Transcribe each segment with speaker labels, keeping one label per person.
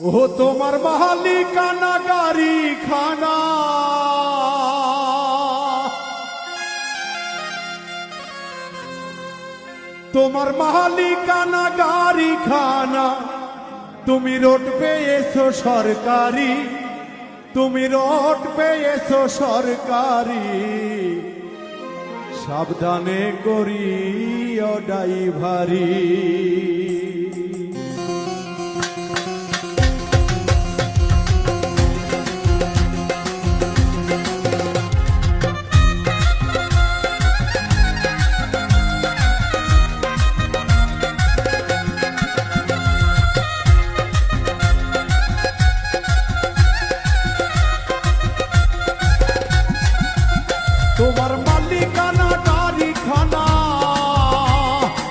Speaker 1: ও তোমার মালিকানা গাড়ি খানা তোমার মালিকানা গাড়ি খানা তুমি রোড পেয়েছ সরকারি, তুমি রোড পেয়েছ সরকারি। সাবধানে করি ও ড্রাইভারি। তোমার মালিকানা গাড়ি খানা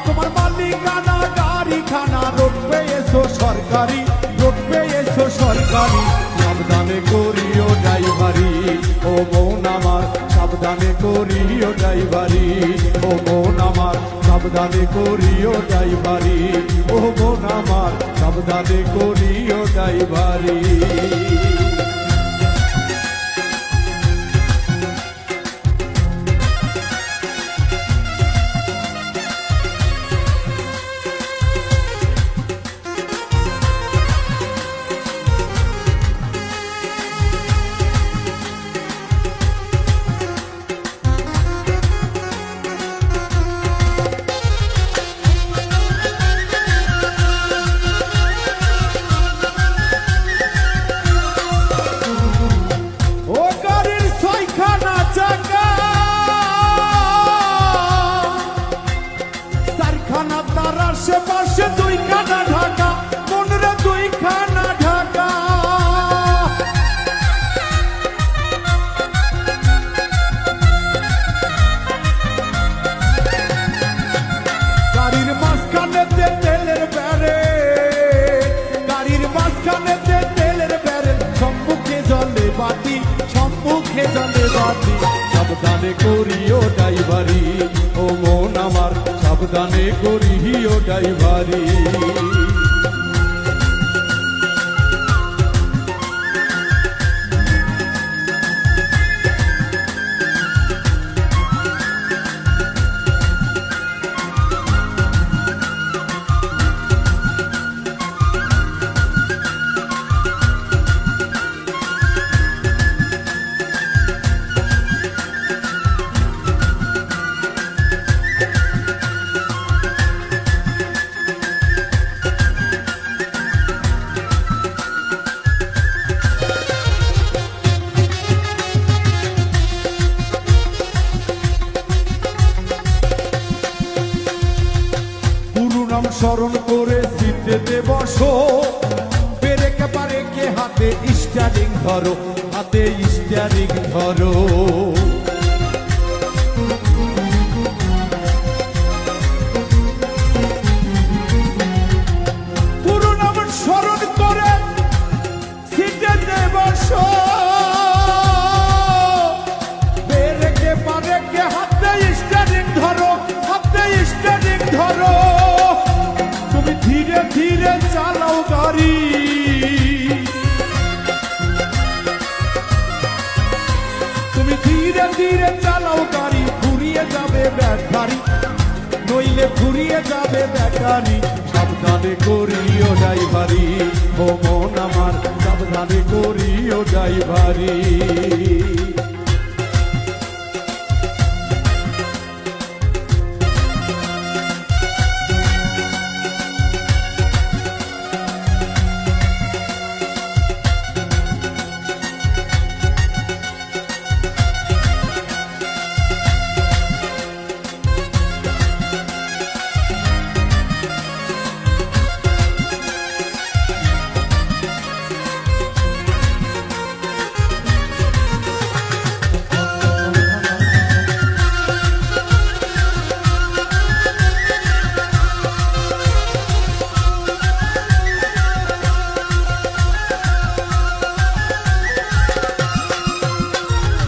Speaker 1: তোমার মালিকানা গাড়ি খানা রোড পেয়েছ সরকারি, রোড পেয়েছ সরকারি। সাবধানে করিও ড্রাইভারি, ও মন আমার, সাবধানে করিও ড্রাইভারি। ও মন আমার, সাবধানে করিও ড্রাইভারি। ও মন আমার, সাবধানে করিও ড্রাইভারি। তার আশেপাশে দুইখানা ঢাকা, মনরে দুইখানা ঢাকা। গাড়ির মাঝখানেতে তেলের ব্যারে, গাড়ির মাঝখানেতে তেলের ব্যারে, সম্মুখে জলে বাতি, সম্মুখে জলে বাতি। সাবধানে করিও আমার সাবধানে করিও ড্রাইভারি স্মরণ করে সিটেতে বসো পেরেকে পারেকে হাতে স্টারিং ধরো হাতে স্টারিং ধরো। ঘুরিয়ে যাবে ব্যাটারি সাবধানে করিও ড্রাইভারি। ও মন আমার সাবধানে করিও ড্রাইভারি।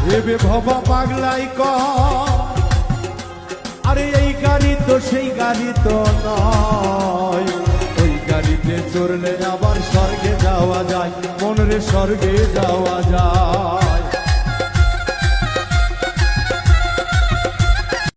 Speaker 1: ভেবে ভবা পাগলাই ক আরে এই গাড়ি তো সেই গাড়ি তো নয়। ওই গাড়ি গাড়িতে চড়লে আবার স্বর্গে যাওয়া যায়, মনরে স্বর্গে যাওয়া যায়।